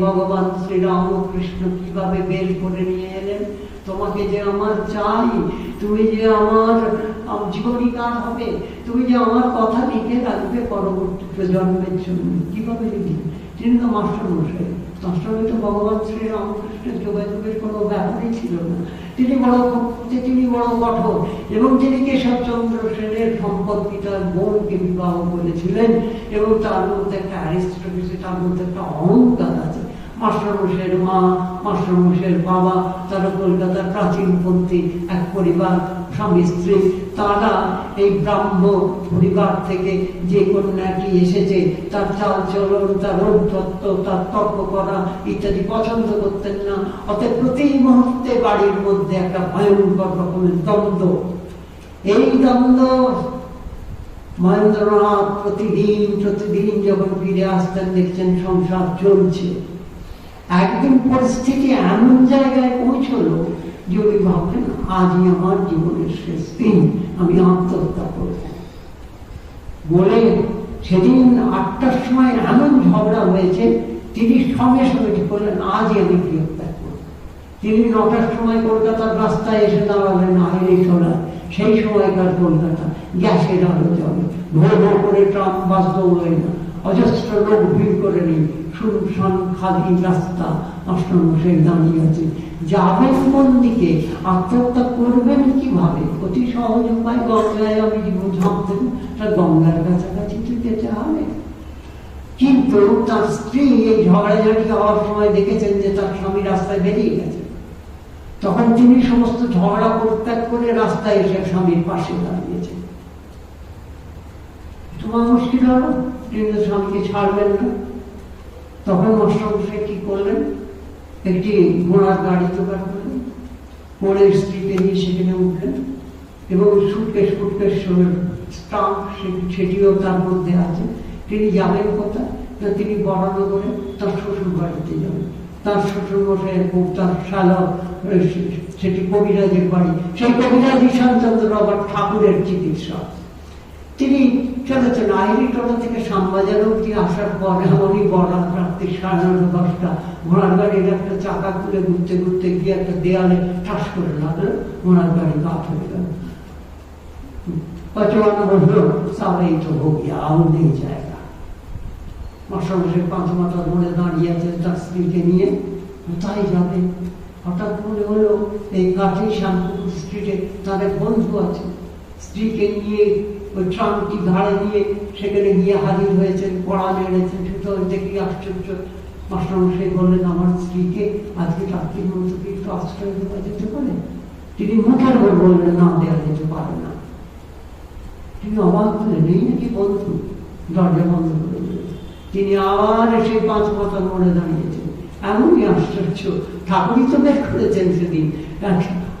ভগবান শ্রীরামকৃষ্ণ কীভাবে বের করে নিয়ে এলেন? তোমাকে যে আমার চাই, তুমি যে আমার, আম- জীবনীকার হবে, তুমি যে আমার কথা লিখে রাখবে পরবর্তী প্রজন্মের জন্য, কীভাবে লিখবে? তিনি তো মাস্টার মশাই। তার সঙ্গে তো ভগবান শ্রীরামকৃষ্ণের যোগাযোগের কোনো ব্যাপারই ছিল না। তিনি বড় তিনি কঠোর এবং যিনি কেশবচন্দ্র সেনের সম্পর্কিতার বোনকে বিবাহ করেছিলেন, এবং তার মধ্যে একটা অ্যারিস্টোক্রেসি তার মধ্যে একটা অহংকার আছে। মাস্টারমশের মা মাস্টারমশের বাবা, তারা কলকাতার প্রাচীন প্রাচীনপন্থী এক পরিবার, স্বামী স্ত্রী তারা এই ব্রাহ্ম পরিবার থেকে যে কন্যাটি এসেছে, তার চাল চলন, তার ঔদ্ধত্য তার তর্ক করা ইত্যাদি পছন্দ করতেন না। অতএব প্রতি মুহূর্তে বাড়ির মধ্যে একটা ভয়ঙ্কর রকমের দ্বন্দ্ব। এই দ্বন্দ্ব মহেন্দ্রনাথ প্রতিদিন প্রতিদিন যখন ফিরে আসতেন, দেখছেন সংসার চলছে। একদিন পরিস্থিতি এমন জায়গায় পৌঁছলো উনি ভাবলেন আজই আমার জীবনের শেষ দিন আমি আত্মহত্যা করব বলে সেদিন আটটার সময় এমন ঝগড়া হয়েছে তিনি সঙ্গে সঙ্গে ঠিক করলেন আজই আমি গৃহত্যাগ করব তিনি নটার সময় কলকাতার রাস্তায় এসে দাঁড়ালেন আইনি চলা সেই সময়কার কলকাতা গ্যাসের আলো জলে ভোর ভোর করে ট্রাম বাস দৌড়ায় না অজস্র লোক ভিড় করে নেই শুনশান খালি রাস্তা অষ্টমশাই দাঁড়িয়ে আছে। যাবেন কোন দিকে? আত্মহত্যা করবেন কীভাবে? অতি সহজ উপায় গঙ্গায় আমি জীবন ঝাঁপতেন তার গঙ্গার কাছাকাছি তো যেতে হবে কিন্তু তার স্ত্রী এই ঝগড়াঝাটি হওয়ার সময় দেখেছেন যে তার স্বামী রাস্তায় বেরিয়ে গেছে। তখন তিনি সমস্ত ঝগড়া পরিত্যাগ করে রাস্তায় এসে স্বামীর পাশে দাঁড়িয়েছেন তোমার মুশকিল হলো তিনি স্বামীকে ছাড়বেন না। তখন মাস্টারমশাই কি করলেন? একটি ঘোড়ার গাড়ি জোগাড় করলেন পরের স্ত্রীকে নিয়ে সেখানে উঠলেন এবং সুটকেশ ফুটকেশ স্টাম্প সেটিও তার মধ্যে আছে। তিনি যাবেন কোথায়? না, তিনি বরানগরে তার শ্বশুর বাড়িতে যাবেন। তার শ্বশুর মশাইয়ের বউ তার শালক সেটি কবিরাজের বাড়ি। সেই কবিরাজ ঈশানচন্দ্র আবার ঠাকুরের চিকিৎসা। তিনি চলেছেন আইরিটোলা থেকে শ্যামবাজার অব্দি আসার পর এমনই বরাত রাত্রি সাড়ে নটা দশটা ঘোড়ার গাড়ির একটা চাকা খুলে ঘুরতে ঘুরতে গিয়ে একটা দেয়ালে ঠাস করে লাগল ঘোড়ার গাড়ি হয়ে গেল। সারাই তো নেই জায়গা পাঁচ দাঁড়িয়ে আছে তার স্ত্রীকে নিয়ে। কোথায় যাবে? হঠাৎ মনে হলো এই স্ট্রিটে এক বন্ধু আছে। স্ত্রীকে নিয়ে ওই ট্রামটি ঘাড়ে নিয়ে সেখানে গিয়ে হাজির হয়েছেন পড়া মেরেছেন শুধু দেখি আশ্চর্য। মাস্টারমশাই বললেন, আমার স্ত্রীকে আজকে রাত্রির মধ্যে কি একটু আশ্রয় দেওয়া যেতে পারে? তিনি মুখের উপর বললেন, না, দেওয়া যেতে পারে না। তিনি অবাক হলেন, এই নাকি বন্ধু? দরজা বন্ধ করে তিনি আবার সেই পাঁচ পাতা মনে দাঁড়িয়েছেন। এমনই আশ্চর্য, ঠাকুরই তো বের করেছেন সেদিন।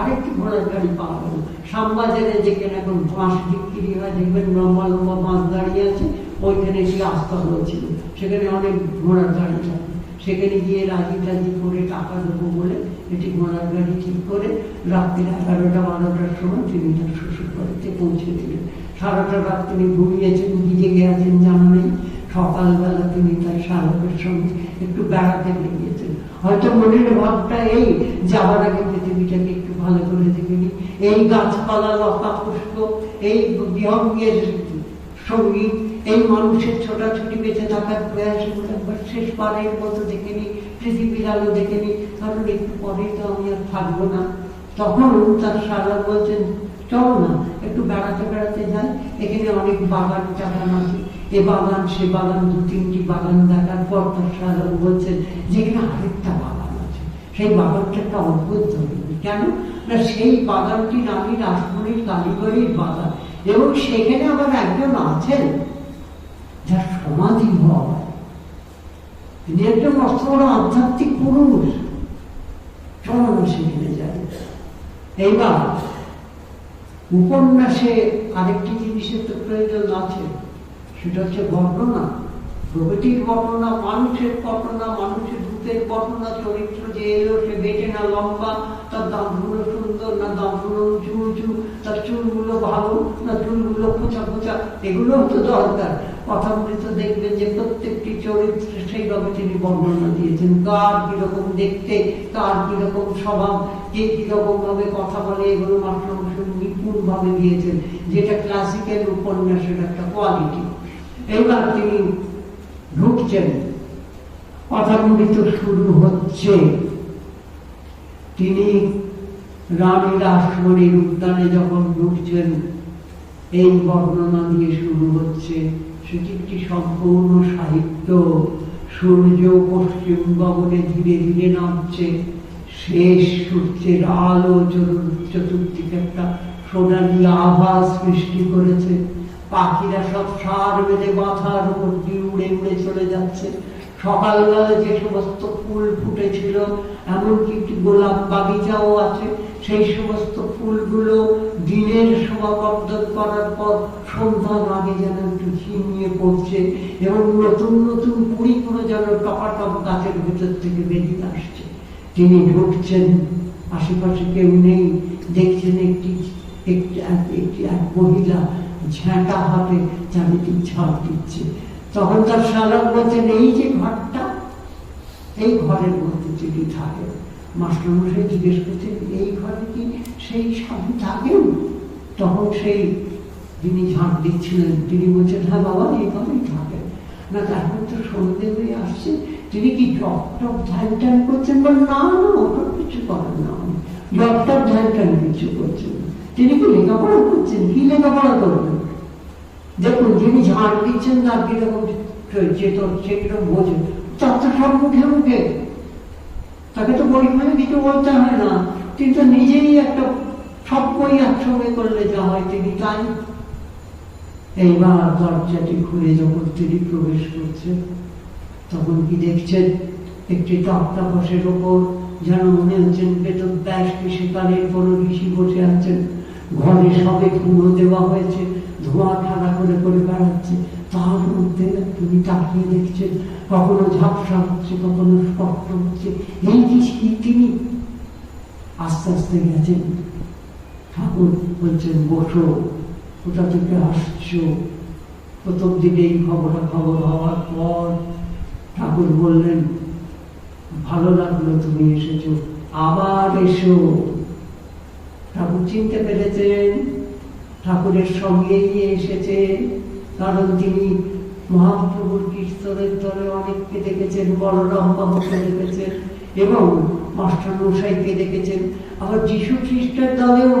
আরেকটি ঘোড়ার গাড়ি পাওয়া গেল। শ্যামবাজারে যেখানে এখন বাঁশ বিক্রি হয়, দেখবেন লম্বা লম্বা বাঁশ দাঁড়িয়ে আছে, ওইখানে সে আস্থা হয়েছিল। সেখানে অনেক ঘোড়ার গাড়ি থাকে সেখানে গিয়ে রাজি টাজি করে টাকা দেবো বলে এটি ঘোড়ার গাড়ি ঠিক করে রাত্রি এগারোটা, বারোটার সময় তিনি তার শ্বশুর বাড়িতে পৌঁছে দিলেন। সারাটা রাত তিনি ঘুমিয়েছেন কি জেগে আছেন জানা নেই। সকালবেলা তিনি তার শালকের সঙ্গে একটু বেড়াতে বেরিয়েছেন। হয়তো মনের ভাবটা এই, যাওয়ার আগে পৃথিবীটাকে একটু ভালো করে দেখে নি এই গাছপালা, লতা পুষ্প, এই বিহঙ্গের সংগীত এই মানুষের ছোটাছুটি বেঁচে থাকার প্রয়াস একবার শেষ পারের মতো দেখে নি পৃথিবীর আলো দেখে কারণ একটু পরেই তো আমি আর থাকব না। তখন তার সারা বলছেন, চলো না, একটু বেড়াতে বেড়াতে যাই, এখানে অনেক বাগান টাগান আছে। এ বাগান, সে বাগান, দু তিনটি বাগান দেখার পর তার সারা বলছেন, যেখানে আরেকটা বাগান আছে। সেই বাগানটা একটা অদ্ভুত ধরনের। কেন? না, সেই বাগানটি রানী রাসমণির কালীবাড়ির বাগান। এবং সেখানে আবার একজন আছেন সমাধি হয়। তিনি একজন অস্ত বড় আধ্যাত্মিক পুরুষ। চলো না সেখানে যাই। এইবার উপন্যাসে আরেকটি জিনিসের তো প্রয়োজন আছে। সেটা হচ্ছে বর্ণনা। প্রকৃতির বর্ণনা, মানুষের বর্ণনা, মানুষের ভূতের বর্ণনা, চরিত্র যে এলো, সে বেটে না লম্বা, তার দাঁতগুলো সুন্দর না দাঁতগুলো উঁচু উঁচু, তার চুলগুলো ভালো না চুলগুলো খোঁচা খোঁচা, এগুলোও তো দরকার। কথামৃত দেখবেন যে প্রত্যেকটি চরিত্রে সেইভাবে তিনি বর্ণনা দিয়েছেন। কার কীরকম দেখতে, কার কীরকম স্বভাব, কে কীরকম ভাবে কথা বলে এগুলো মাস্টারমশাই নিপুণ ভাবে দিয়েছেন, যেটা ক্লাসিক্যাল উপন্যাসের একটা কোয়ালিটি এবার তিনি ঢুকছেন। কথামৃত শুরু হচ্ছে। তিনি রানী রাসমণির উদ্যানে যখন ঢুকছেন, এই বর্ণনা দিয়ে শুরু হচ্ছে সেটি একটি সম্পূর্ণ সাহিত্য সূর্য পশ্চিম গগনে ধীরে ধীরে নামছে। শেষ সূর্যের আলো চতুর- চতুর্দিকে একটা সোনালি আভা সৃষ্টি করেছে। পাখিরা সব সার বেঁধে মাথার উপর দিয়ে উড়ে উড়ে চলে যাচ্ছে। সকালবেলা যে সমস্ত ফুল ফুটেছিল, এমনকি একটি গোলাপ বাগিচাও আছে, সেই সমস্ত ফুলগুলো দিনের শোভাবর্ধন করার পর সন্ধ্যার আগে যেন একটু ঝিমিয়ে পড়ছে। এবং নতুন নতুন কুড়ি কুড়িগুলো যেন টপাটপ গাছের ভেতর থেকে বেরিয়ে আসছে। তিনি ঢুকছেন, আশেপাশে কেউ নেই। দেখছেন একটি একটি এক- মহিলা ঝ্যাঁটা হাতে চারিদিক ঝাড় দিচ্ছে। তখন তার শালক বলছেন এই যে ঘরটা, এই ঘরের মধ্যে তিনি থাকেন। মাস্টারমশাই জিজ্ঞেস করছেন, এই ঘরে কি সেই স্বামী থাকেন? তখন সেই যিনি ঝাঁট দিচ্ছিলেন, তিনি বলছেন হ্যাঁ বাবা, এই ঘরেই থাকেন না হয়ে আসছে। তিনি কি জব টপ ধ্যান করছেন? না না ওটা কিছু করেন না। জব টপ ধ্যান কিছু করছেন তিনি কি লেখাপড়া করছেন? কি লেখাপড়া করবেন? দেখুন, যিনি ঝাড় দিচ্ছেন, তার কীরকম চেতন সে কীরকম বোঝে? তার তো সব মুখে মুখে। তাকে তো পরিমাণে কিছু বলতে হয় না। কিন্তু নিজেই একটা সব বই একসঙ্গে করলে যা হয়, তিনি তাই এইবার দরজাটি খুলে যখন তিনি প্রবেশ করছেন তখন কি দেখছেন? একটি তক্তাপসের ওপর যেন মনে হচ্ছেন বেতন ব্যাস সেকালের কোন ঋষি বসে আছেন। ঘরে সবে ধুলো দেওয়া হয়েছে, ধোঁয়া ঠাড়া করে করে বেড়াচ্ছে। তার মধ্যে তিনি তাকিয়ে দেখছেন, কখনো ঝাপসা হচ্ছে, কখনো স্পষ্ট হচ্ছে। এই কি তিনি আস্তে আস্তে গেছেন। ঠাকুর বলছেন, বসো। কোথা থেকে আসছো প্রথম দিনে এই খবর খবর হওয়ার পর ঠাকুর বললেন, ভালো লাগল তুমি এসেছ, আবার এসো। ঠাকুর চিনতে পেরেছেন, ঠাকুরের সঙ্গেই এসেছে কারণ তিনি মহাপ্রভুর কীর্তনের দলে অনেককে দেখেছেন, বলরাম বাবুকে দেখেছেন এবং মাস্টার মশাইকে দেখেছেন। আবার যিশু খ্রিস্টের দলেও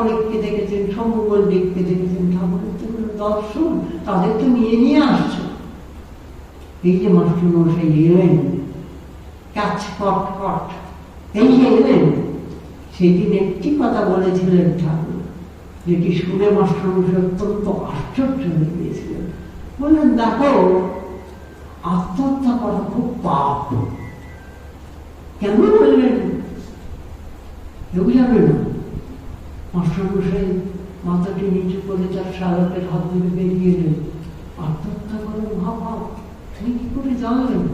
অনেককে দেখেছেন মল্লিককে দেখেছেন ঠাকুরের তো দর্শন তাদের তো নিয়ে নিয়ে আসছে। এই যে মাস্টার মশাই এলেন কাজ কট কট, এই যে এলেন সেই দিন একটি কথা বলেছিলেন ঠাকুর, যেটি শুনে মাস্টারমশাই অত্যন্ত আশ্চর্য হয়ে গিয়েছিলেন। বললেন, দেখো, আত্মহত্যা করা খুব পাপ। কেন বললেন? কেউ জানে না। মাস্টারমশাই মাথাটি নিচু করে তার শালকের হাত ধরে বেরিয়ে এলেন। আত্মহত্যা করা মহাপাপ তিনি কি করে জানলেন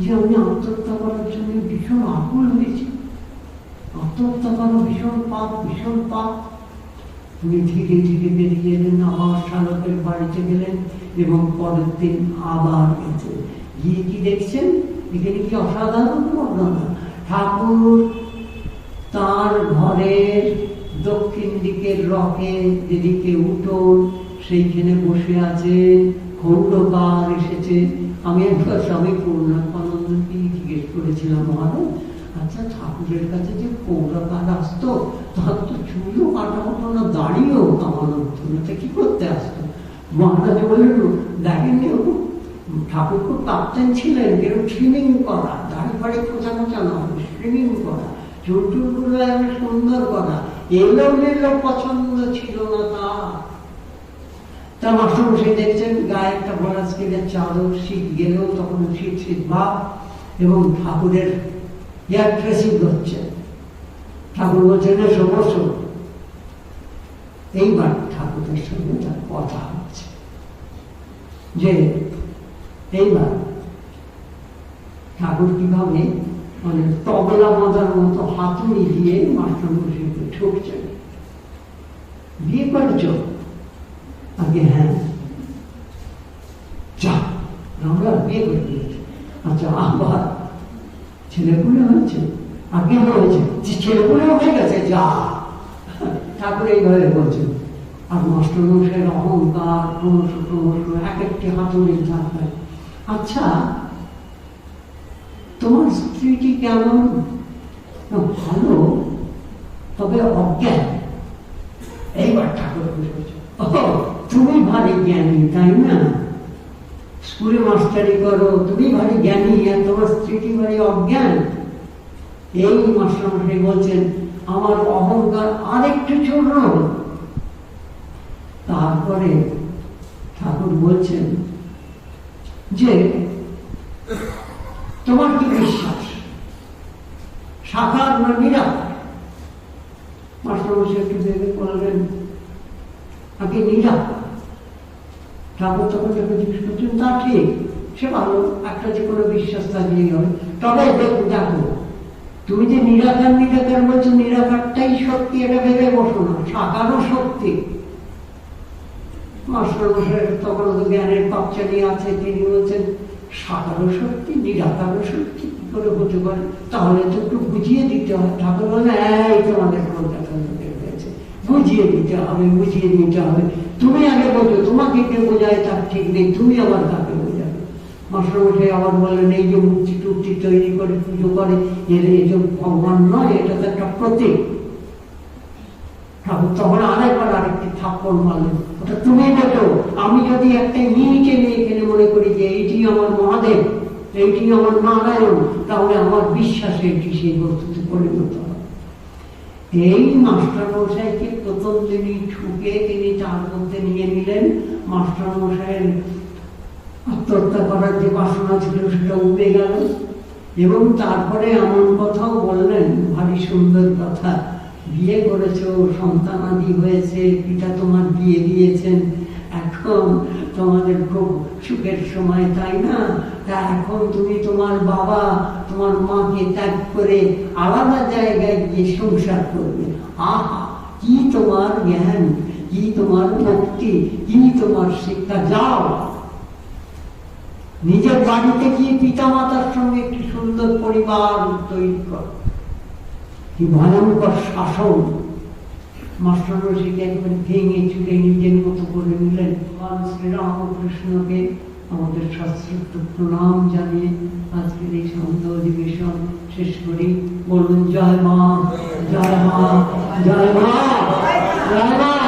যে আমি আত্মহত্যা করার জন্য ভীষণ আকুল হয়েছি? আত্মহত্যা করা ভীষণ পাপ ভীষণ পাপ। উনি ধীরে ধীরে বেরিয়ে এলেন, আবার শালকের বাড়িতে গেলেন এবং পরের দিন আবার গেছেন গিয়ে কি দেখছেন? এখানে কি অসাধারণ বর্ণনা ঠাকুর তার ঘরের দক্ষিণ দিকের রকে যেদিকে উঠোন সেইখানে বসে আছে খৌরকার এসেছে। আমি একবার স্বামী পূর্ণানন্দকে জিজ্ঞেস করেছিলাম, মহারাজ আচ্ছা ঠাকুরের কাছে যে পৌরকার আসতো তার তো চুলও কাটা হতো না দাঁড়িয়েও কামানো হতো না, তা কি করতে আসতো? মহারাজ বললেন দেখেননি ওরকম ঠাকুর খুব কাপ্তেন ছিলেন এরকম স্ট্রিমিং করা, দাড়ি ফাড়ি খোঁচা খোঁচা নয় স্ট্রিমিং করা। চুল টুলগুলো সুন্দর করা এলো মেলো পছন্দ ছিল না তার। তা মাস্টারমশাই দেখছেন, গায়ে একটা বড় স্কেলের চাদর, শীত গেলেও তখন শীত শীত ভাব এবং ঠাকুরের এয়ার হচ্ছে। ঠাকুর বলছেন বসো এইবার ঠাকুরের সঙ্গে তার কথা হচ্ছে। যে এইবার ঠাকুর কীভাবে মানে তবলা বাঁধার মতো হাতুড়ি দিয়ে মাস্টারমশাইকে ঠুকছেন বিয়ে করেছ আগে হ্যাঁ। রামলাল বিয়ে করে দিয়েছে আচ্ছা আবার ছেলেপুলে হয়েছে? আগে হয়েছে। যে ছেলেপুলে হয়ে গেছে, যা। ঠাকুর এইভাবে বলছেন আর মাস্টারমশাইয়ের অহংকার ক্রমশ ক্রমশ এক একটি হাতুড়ির ধাক্কায় আচ্ছা তোমার স্ত্রীটি কেমন? ভালো, তবে অজ্ঞান। এইবার ঠাকুর তুমি ভারী জ্ঞানী, তাই না? স্কুলে মাস্টারি করো, তুমি ভারী জ্ঞানী, আর তোমার স্ত্রীটি ভারী অজ্ঞান। এই মাস্টারমশাই বলছেন, আমার অহংকার আরেকটু ছোট তারপরে ঠাকুর বলছেন যে তোমার কি বিশ্বাস? সাকার না নিরাকার মাস্টারমশাই একটু ভেবে বললেন, আগে নিরাকার ঠাকুর তখন যখন জিজ্ঞেস করছেন, তা ঠিক সে ভালো, একটা যে কোনো বিশ্বাস থাকলেই হবে। তবে দেখো দেখো, তুমি যে নিরাকার নিরাকার বলছো নিরাকারটাই সত্যি, এটা ভেবে বসো না সাকারও সত্যি। মাস্টারমশাই তখন তো জ্ঞানের পাকচারি আছে, তিনি বলছেন সাকারও সত্যি নিরাকার সত্যি কি করে হতে পারে? তাহলে তো একটু বুঝিয়ে দিতে হয়। ঠাকুর বলে এই তোমাদের হয়েছে বুঝিয়ে দিতে হবে, বুঝিয়ে দিতে হবে। তুমি আগে বোঝো তোমাকে কে বোঝায়? তার ঠিক নেই। তুমি আবার তাকে বোঝাবে? উঠে আবার বললেন, এই যে মূর্তি টুর্তি তৈরি করে, পুজো করে, এর এই যে ভগবান নয়, এটা তো একটা প্রতীক। ঠাকুর তখন আরেকবার আরেকটি থাপ্পড় মারলেন। ওটা তুমি দেখো আমি যদি একটা মিনিটে নিয়ে এখানে মনে করি যে এইটি আমার মহাদেব এইটি আমার নারায়ণ, তাহলে আমার বিশ্বাসে এটি সেই বস্তুতে পরিণত এই মাস্টার মশাইকে প্রথম তিনি ঠুকে তিনি তার মধ্যে নিয়ে নিলেন। মাস্টার মশাইয়ের আত্মহত্যা করার যে বাসনা ছিল সেটা উবে গেল। এবং তারপরে এমন কথাও বললেন, ভারী সুন্দর কথা। বিয়ে করেছ, সন্তানাদি হয়েছে, পিতা তোমার বিয়ে দিয়েছেন। তোমাদের খুব সুখের সময়, তাই না? তা এখন তুমি তোমার বাবা, তোমার মাকে ত্যাগ করে আলাদা জায়গায় গিয়ে সংসার করবে। আহা, কি তোমার জ্ঞান, কি তোমার ভক্তি, কি তোমার শিক্ষা, যাও। নিজের বাড়িতে গিয়ে পিতা মাতার সঙ্গে একটি সুন্দর পরিবার তৈরি কর। কি ভয়ঙ্কর শাসন। মাস্টার রশিকে একবার ভেঙে চুলে নিজের মতো করে নিলেন। ভগবান শ্রীরামকৃষ্ণকে আমাদের শাস্ত্রোক্ত প্রণাম জানিয়ে আজকের এই সন্ধ্যা অধিবেশন শেষ করি। বলুন, জয় মা জয় মা জয় মা জয় মা।